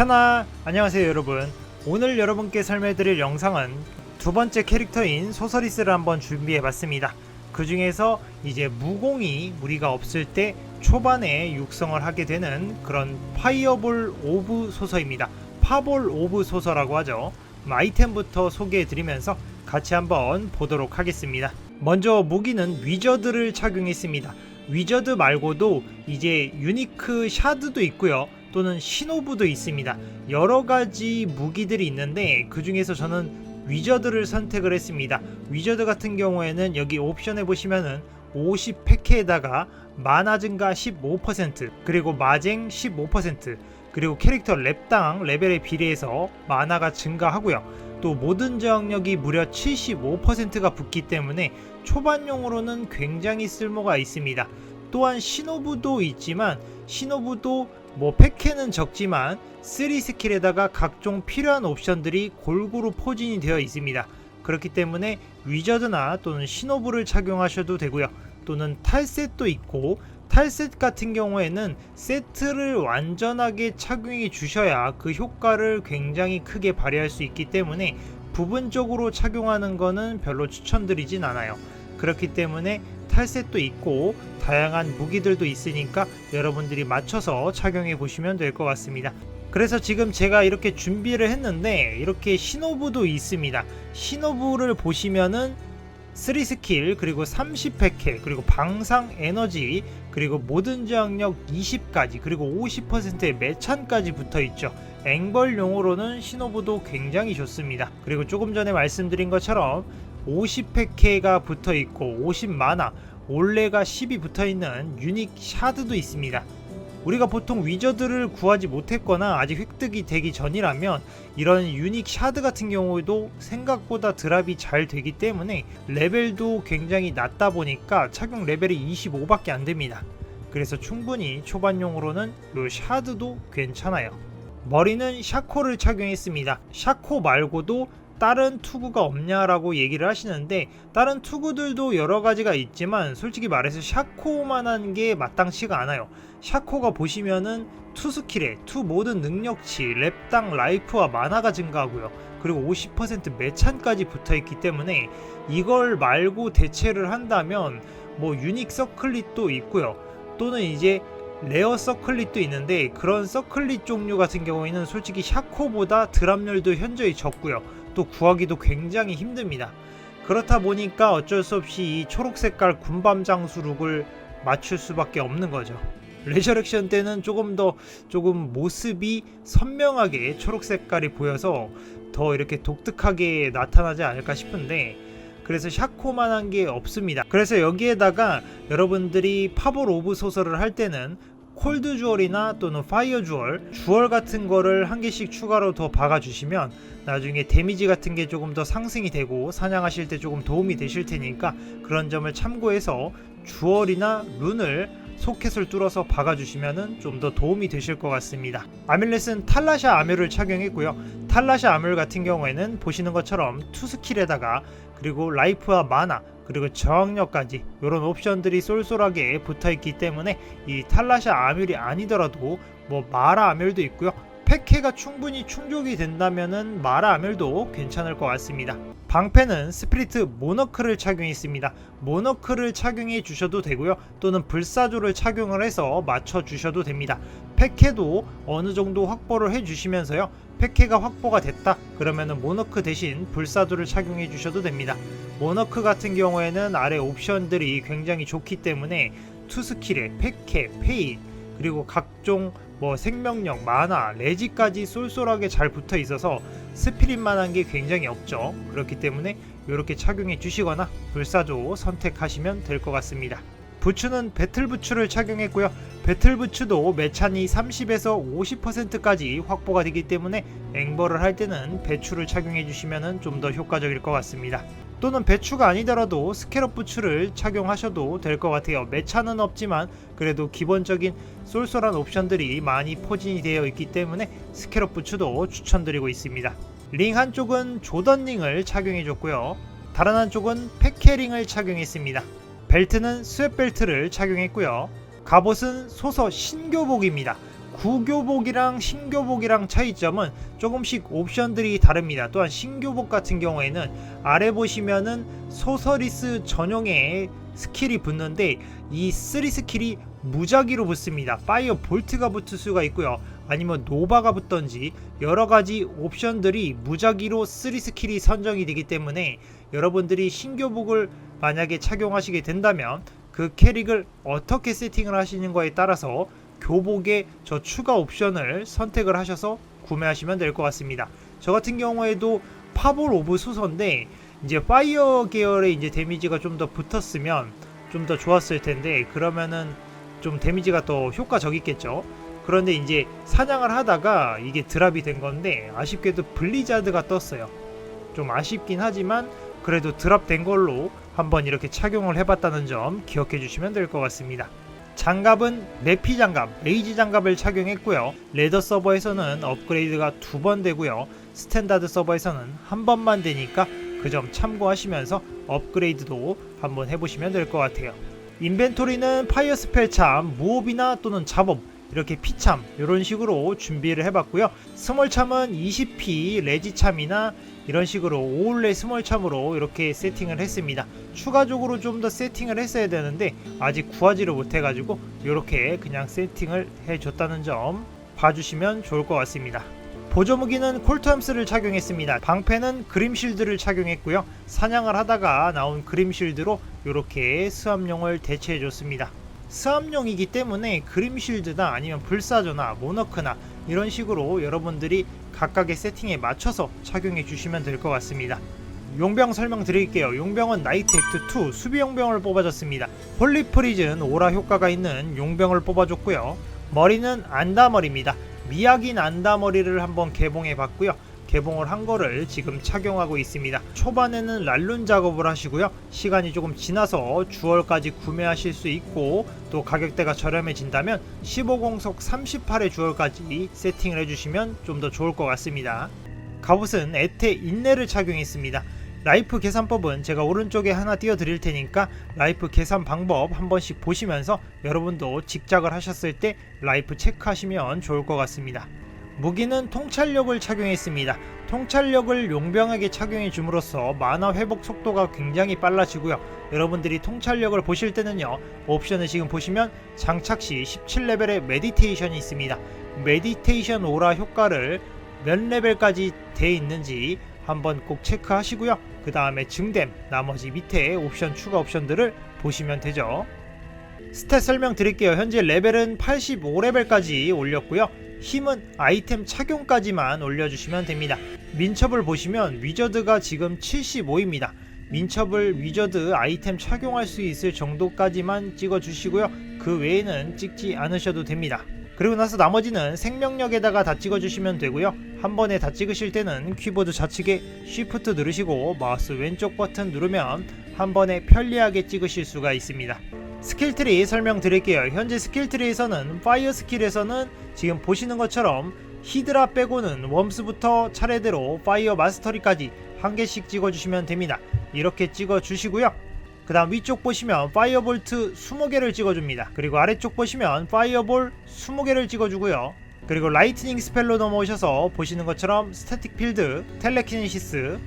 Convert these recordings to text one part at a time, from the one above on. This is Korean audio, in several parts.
편하 안녕하세요 여러분. 오늘 여러분께 설명해드릴 영상은 두 번째 캐릭터인 소서리스를 한번 준비해봤습니다. 그 중에서 이제 무공이 우리가 없을 때 초반에 육성을 하게 되는 그런 파이어볼 오브 소서입니다. 파볼 오브 소서라고 하죠. 음, 아이템부터 소개해드리면서 같이 한번 보도록 하겠습니다. 먼저 무기는 위저드를 착용했습니다. 위저드 말고도 이제 유니크 샤드도 있고요 또는 시노부도 있습니다. 여러 가지 무기들이 있는데 그 중에서 저는 위저드를 선택을 했습니다. 위저드 같은 경우에는 여기 옵션에 보시면은 50팩에다가 마나 증가 15% 그리고 마쟁 15% 그리고 캐릭터 랩당 레벨에 비례해서 마나가 증가하고요. 또 모든 저항력이 무려 75%가 붙기 때문에 초반용으로는 굉장히 쓸모가 있습니다. 또한 시노부도 있지만 시노부도 뭐 팩해는 적지만 3 스킬에다가 각종 필요한 옵션들이 골고루 포진이 되어 있습니다. 그렇기 때문에 위저드나 또는 시노부를 착용하셔도 되고요. 또는 탈셋도 있고 탈셋 같은 경우에는 세트를 완전하게 착용해 주셔야 그 효과를 굉장히 크게 발휘할 수 있기 때문에 부분적으로 착용하는 거는 별로 추천드리진 않아요. 그렇기 때문에 탈셋도 있고 다양한 무기들도 있으니까 여러분들이 맞춰서 착용해 보시면 될 것 같습니다. 그래서 지금 제가 이렇게 준비를 했는데 이렇게 시노부도 있습니다. 시노부를 보시면은 3 스킬 그리고 30팩해 그리고 방상 에너지 그리고 모든 저항력 20까지 그리고 50%의 매찬까지 붙어 있죠. 앵벌용으로는 시노부도 굉장히 좋습니다. 그리고 조금 전에 말씀드린 것처럼 50팩해가 붙어 있고 50 만화 올레가 10이 붙어 있는 유닉 샤드도 있습니다. 우리가 보통 위저드를 구하지 못했거나 아직 획득이 되기 전이라면 이런 유닉 샤드 같은 경우에도 생각보다 드랍이 잘 되기 때문에 레벨도 굉장히 낮다 보니까 착용 레벨이 25밖에 안 됩니다. 그래서 충분히 초반용으로는 이 샤드도 괜찮아요. 머리는 샤코를 착용했습니다. 샤코 말고도 다른 투구가 없냐라고 얘기를 하시는데 다른 투구들도 여러 가지가 있지만 솔직히 말해서 샤코만한 게 마땅치가 않아요. 샤코가 보시면은 투 스킬에 투 모든 능력치, 랩당 라이프와 만화가 증가하고요. 그리고 50% 매찬까지 붙어 있기 때문에 이걸 말고 대체를 한다면 뭐 유닉 서클릿도 있고요. 또는 이제 레어 서클릿도 있는데 그런 서클릿 종류 같은 경우에는 솔직히 샤코보다 드랍률도 현저히 적고요. 또 구하기도 굉장히 힘듭니다. 그렇다 보니까 어쩔 수 없이 이 초록 색깔 군밤 장수룩을 맞출 수밖에 없는 거죠. 레저렉션 때는 조금 더 조금 모습이 선명하게 초록 색깔이 보여서 더 이렇게 독특하게 나타나지 않을까 싶은데 그래서 샤코만한 게 없습니다. 그래서 여기에다가 여러분들이 파볼 오브 소설을 할 때는 콜드 주얼이나 또는 파이어 주얼, 주얼 같은 거를 한 개씩 추가로 더 박아주시면 나중에 데미지 같은 게 조금 더 상승이 되고 사냥하실 때 조금 도움이 되실 테니까 그런 점을 참고해서 주얼이나 룬을 소켓을 뚫어서 박아주시면 좀 더 도움이 되실 것 같습니다. 아밀렛은 탈라샤 아뮤를 착용했고요. 탈라샤 아뮤 같은 경우에는 보시는 것처럼 투 스킬에다가 그리고 라이프와 마나 그리고 저항력까지 이런 옵션들이 쏠쏠하게 붙어 있기 때문에 이 탈라샤 아뮬이 아니더라도 뭐 마라 아뮬도 있고요. 팩해가 충분히 충족이 된다면은 마라 아뮬도 괜찮을 것 같습니다. 방패는 스피리트 모너크를 착용했습니다. 모너크를 착용해 주셔도 되고요. 또는 불사조를 착용을 해서 맞춰 주셔도 됩니다. 팩해도 어느 정도 확보를 해 주시면서요. 팩해가 확보가 됐다 그러면은 모너크 대신 불사조를 착용해 주셔도 됩니다. 모너크 같은 경우에는 아래 옵션들이 굉장히 좋기 때문에 투 스킬에 팩해, 페이 그리고 각종 뭐 생명력, 만화, 레지까지 쏠쏠하게 잘 붙어 있어서 스피릿만한 게 굉장히 없죠. 그렇기 때문에 이렇게 착용해 주시거나 불사조 선택하시면 될 것 같습니다. 부츠는 배틀 부츠를 착용했고요. 배틀 부츠도 매찬이 30에서 50%까지 확보가 되기 때문에 앵벌을 할 때는 배추를 착용해 주시면 좀 더 효과적일 것 같습니다. 또는 배추가 아니더라도 스캐럽 부츠를 착용하셔도 될 것 같아요. 매차는 없지만 그래도 기본적인 쏠쏠한 옵션들이 많이 포진이 되어 있기 때문에 스캐럽 부츠도 추천드리고 있습니다. 링 한쪽은 조던 링을 착용해 줬고요. 다른 한쪽은 패케 링을 착용했습니다. 벨트는 스웨 벨트를 착용했고요. 갑옷은 소서 신교복입니다. 구교복이랑 신교복이랑 차이점은 조금씩 옵션들이 다릅니다. 또한 신교복 같은 경우에는 아래 보시면은 소서리스 전용의 스킬이 붙는데 이 3 스킬이 무작위로 붙습니다. 파이어 볼트가 붙을 수가 있고요. 아니면 노바가 붙던지 여러 가지 옵션들이 무작위로 3 스킬이 선정이 되기 때문에 여러분들이 신교복을 만약에 착용하시게 된다면 그 캐릭을 어떻게 세팅을 하시는 거에 따라서 교복의 저 추가 옵션을 선택을 하셔서 구매하시면 될 것 같습니다. 저 같은 경우에도 파볼 오브 수서인데 이제 파이어 계열의 이제 데미지가 좀 더 붙었으면 좀 더 좋았을 텐데 그러면은 좀 데미지가 더 효과적이겠죠. 그런데 이제 사냥을 하다가 이게 드랍이 된 건데 아쉽게도 블리자드가 떴어요. 좀 아쉽긴 하지만 그래도 드랍된 걸로 한번 이렇게 착용을 해봤다는 점 기억해 주시면 될 것 같습니다. 장갑은 내피 장갑, 레이지 장갑을 착용했고요. 레더 서버에서는 업그레이드가 두 번 되고요. 스탠다드 서버에서는 한 번만 되니까 그 점 참고하시면서 업그레이드도 한번 해보시면 될 것 같아요. 인벤토리는 파이어 스펠 참, 무옵이나 또는 잡업 이렇게 피참 이런 식으로 준비를 해봤고요. 스몰 참은 20p 레지 참이나 이런 식으로 오울레 스몰 참으로 이렇게 세팅을 했습니다. 추가적으로 좀 더 세팅을 했어야 되는데 아직 구하지를 못해가지고 이렇게 그냥 세팅을 해줬다는 점 봐주시면 좋을 것 같습니다. 보조 무기는 콜트함스를 착용했습니다. 방패는 그림실드를 착용했고요. 사냥을 하다가 나온 그림실드로 이렇게 수압용을 대체해줬습니다. 수압용이기 때문에 그림실드나 아니면 불사조나 모너크나 이런 식으로 여러분들이 각각의 세팅에 맞춰서 착용해 주시면 될 것 같습니다. 용병 설명 드릴게요. 용병은 나이트 액트 2 수비 용병을 뽑아줬습니다. 홀리 프리즌 오라 효과가 있는 용병을 뽑아줬고요. 머리는 안다머리입니다. 미약인 안다머리를 한번 개봉해 봤고요. 개봉을 한 거를 지금 착용하고 있습니다. 초반에는 랄룬 작업을 하시고요. 시간이 조금 지나서 주얼까지 구매하실 수 있고 또 가격대가 저렴해진다면 15공속 38의 주얼까지 세팅을 해주시면 좀 더 좋을 것 같습니다. 갑옷은 에테 인내를 착용했습니다. 라이프 계산법은 제가 오른쪽에 하나 띄워드릴 테니까 라이프 계산 방법 한 번씩 보시면서 여러분도 직작을 하셨을 때 라이프 체크하시면 좋을 것 같습니다. 무기는 통찰력을 착용했습니다. 통찰력을 용병에게 착용해 줌으로써 만화 회복 속도가 굉장히 빨라지고요. 여러분들이 통찰력을 보실 때는요. 옵션을 지금 보시면 장착 시 17레벨의 메디테이션이 있습니다. 메디테이션 오라 효과를 몇 레벨까지 돼 있는지 한번 꼭 체크하시고요. 그 다음에 증댐 나머지 밑에 옵션 추가 옵션들을 보시면 되죠. 스탯 설명 드릴게요. 현재 레벨은 85레벨까지 올렸고요. 힘은 아이템 착용까지만 올려주시면 됩니다. 민첩을 보시면 위저드가 지금 75입니다. 민첩을 위저드 아이템 착용할 수 있을 정도까지만 찍어주시고요. 그 외에는 찍지 않으셔도 됩니다. 그리고 나서 나머지는 생명력에다가 다 찍어주시면 되고요. 한 번에 다 찍으실 때는 키보드 좌측에 Shift 누르시고 마우스 왼쪽 버튼 누르면 한 번에 편리하게 찍으실 수가 있습니다. 스킬트리 설명드릴게요. 현재 스킬트리에서는 파이어 스킬에서는 지금 보시는 것처럼 히드라 빼고는 웜스부터 차례대로 파이어 마스터리까지 한 개씩 찍어주시면 됩니다. 이렇게 찍어주시고요. 그 다음 위쪽 보시면 파이어볼트 20개를 찍어줍니다. 그리고 아래쪽 보시면 파이어볼 20개를 찍어주고요. 그리고 라이트닝 스펠로 넘어오셔서 보시는 것처럼 스태틱 필드, 텔레키네시스,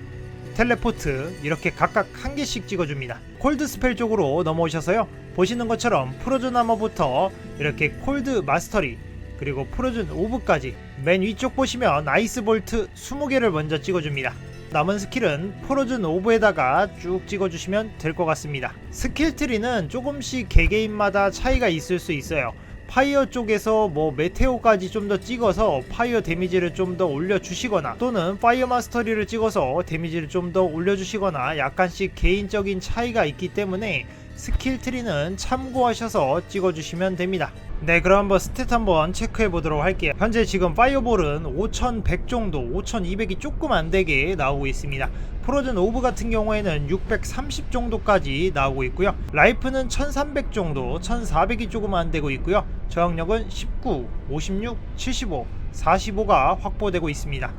텔레포트 이렇게 각각 한 개씩 찍어줍니다. 콜드 스펠 쪽으로 넘어오셔서요. 보시는 것처럼 프로즌 아머부터 이렇게 콜드 마스터리 그리고 프로즌 오브까지 맨 위쪽 보시면 아이스 볼트 20개를 먼저 찍어줍니다. 남은 스킬은 프로즌 오브에다가 쭉 찍어주시면 될 것 같습니다. 스킬 트리는 조금씩 개개인마다 차이가 있을 수 있어요. 파이어 쪽에서 뭐 메테오까지 좀 더 찍어서 파이어 데미지를 좀 더 올려주시거나 또는 파이어 마스터리를 찍어서 데미지를 좀 더 올려주시거나 약간씩 개인적인 차이가 있기 때문에 스킬 트리는 참고하셔서 찍어주시면 됩니다. 네 그럼 한번 스탯 한번 체크해 보도록 할게요. 현재 지금 파이어볼은 5100 정도 5200이 조금 안되게 나오고 있습니다. 프로즌 오브 같은 경우에는 630 정도까지 나오고 있고요. 라이프는 1300 정도 1400이 조금 안되고 있고요. 저항력은 19 56 75 45가 확보되고 있습니다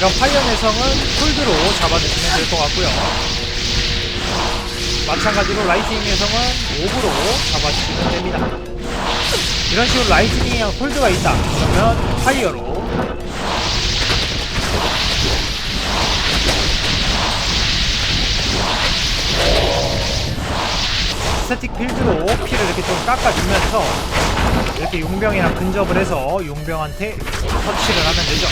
이런 파이어 내성은 홀드로 잡아주시면 될 것 같고요 마찬가지로 라이트닝 내성은 5으로 잡아주시면 됩니다. 이런 식으로 라이트닝이랑 콜드가 있다. 그러면 파이어로 스태틱 필드로 피를 이렇게 좀 깎아주면서 이렇게 용병이랑 근접을 해서 용병한테 터치를 하면 되죠.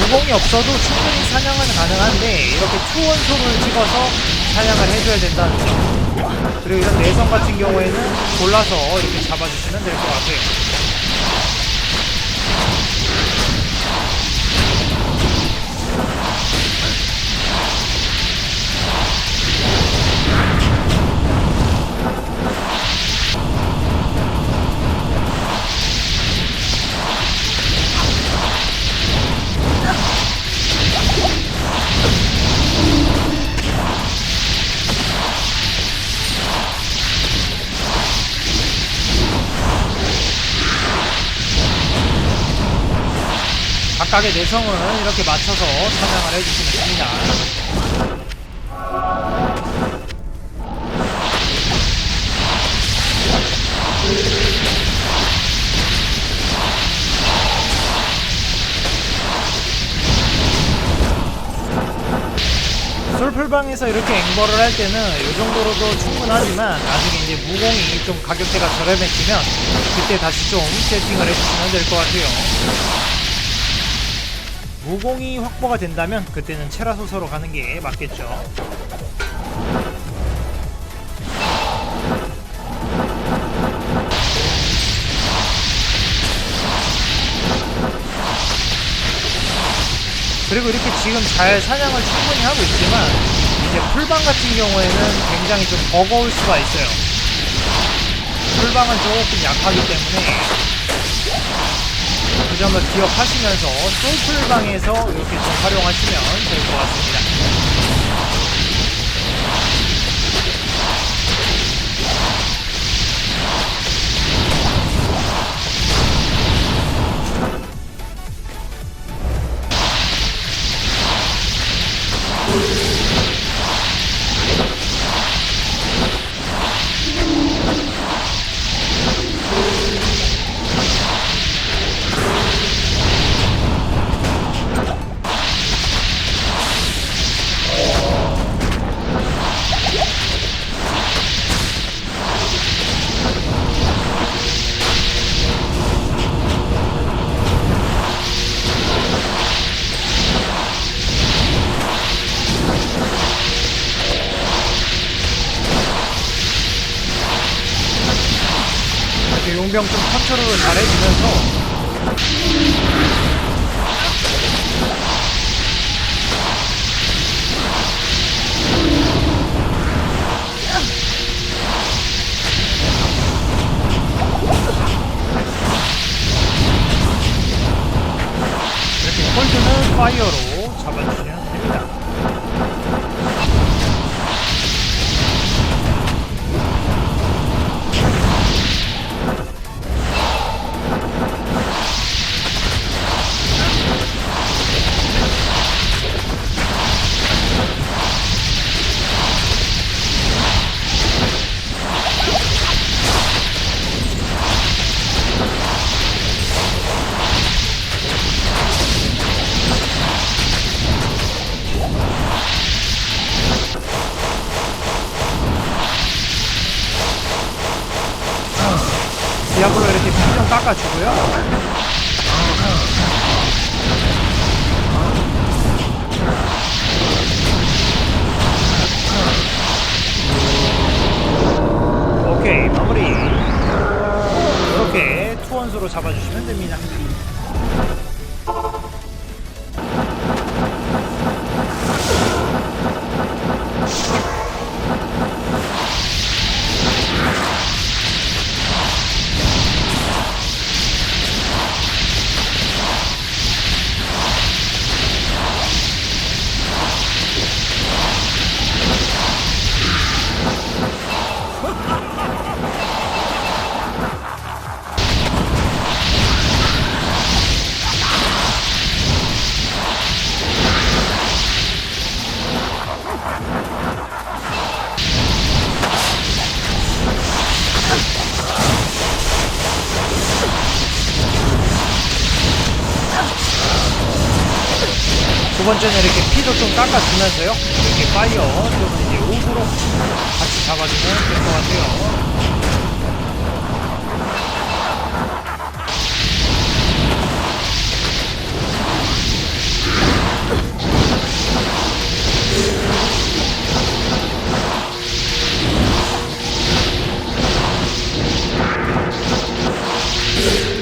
무공이 없어도 충분히 사냥은 가능한데 이렇게 초원소를 찍어서 사냥을 해줘야 된다는 점. 그리고 이런 내성 같은 경우에는 골라서 이렇게 잡아주시면 될 것 같아요 now. 각각의 내성을 이렇게 맞춰서 사냥을 해주시면 됩니다 솔풀방에서 이렇게 앵벌을 할 때는 이 정도로도 충분하지만 나중에 이제 무공이 좀 가격대가 저렴해지면 그때 다시 좀 세팅을 해주시면 될 것 같아요. 무공이 확보가 된다면 그때는 체라소서로 가는 게 맞겠죠. 그리고 이렇게 지금 잘 사냥을 충분히 하고 있지만 이제 풀방 같은 경우에는 굉장히 좀 버거울 수가 있어요. 풀방은 조금 약하기 때문에 그 점을 기억하시면서 솔풀방에서 이렇게 좀 활용하시면 될 것 같습니다. 두 번째는 이렇게 피도 좀 깎아주면서요. 이렇게 파이어 또는 이제 오브로 같이 잡아주면 될 것 같아요. 마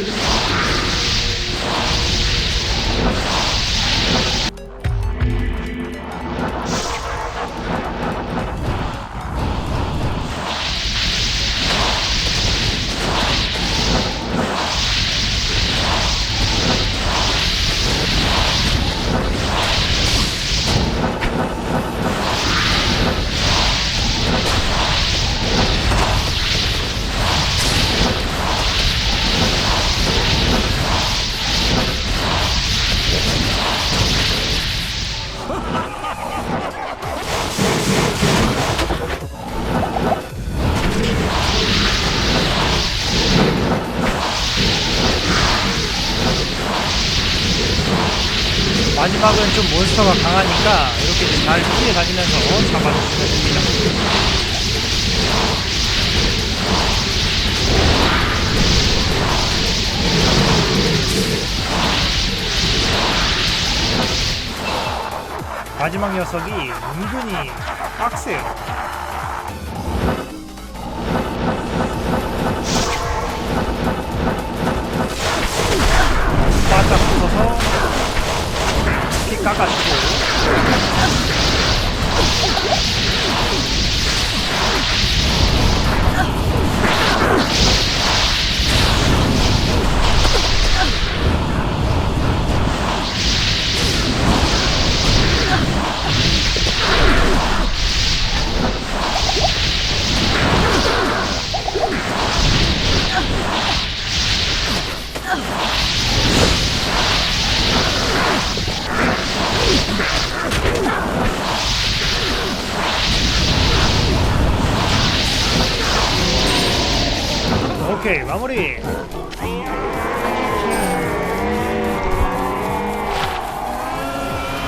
지막은 좀 몬스터가 강하니까 이렇게 잘 피해 다니면서 잡아주시면 됩니다. 마지막 녀석이 은근히 빡세요. 오케이 마무리.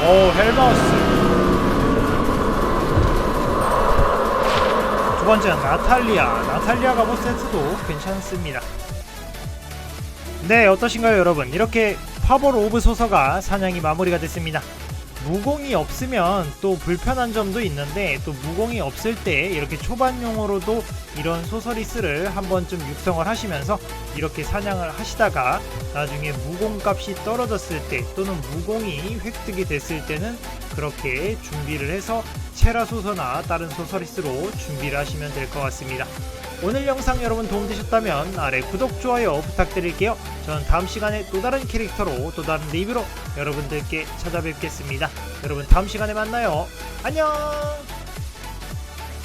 오 헬마우스. 두 번째는 나탈리아. 나탈리아가 보스 세트도 괜찮습니다. 네 어떠신가요 여러분? 이렇게 파벌 오브 소서가 사냥이 마무리가 됐습니다 무공이 없으면 또 불편한 점도 있는데 또 무공이 없을 때 이렇게 초반용으로도 이런 소서리스를 한번 좀 육성을 하시면서 이렇게 사냥을 하시다가 나중에 무공 값이 떨어졌을 때 또는 무공이 획득이 됐을 때는 그렇게 준비를 해서 체라 소서나 다른 소서리스로 준비를 하시면 될 것 같습니다. 오늘 영상 여러분 도움되셨다면 아래 구독, 좋아요 부탁드릴게요. 저는 다음 시간에 또 다른 캐릭터로 또 다른 리뷰로 여러분들께 찾아뵙겠습니다. 여러분 다음 시간에 만나요. 안녕!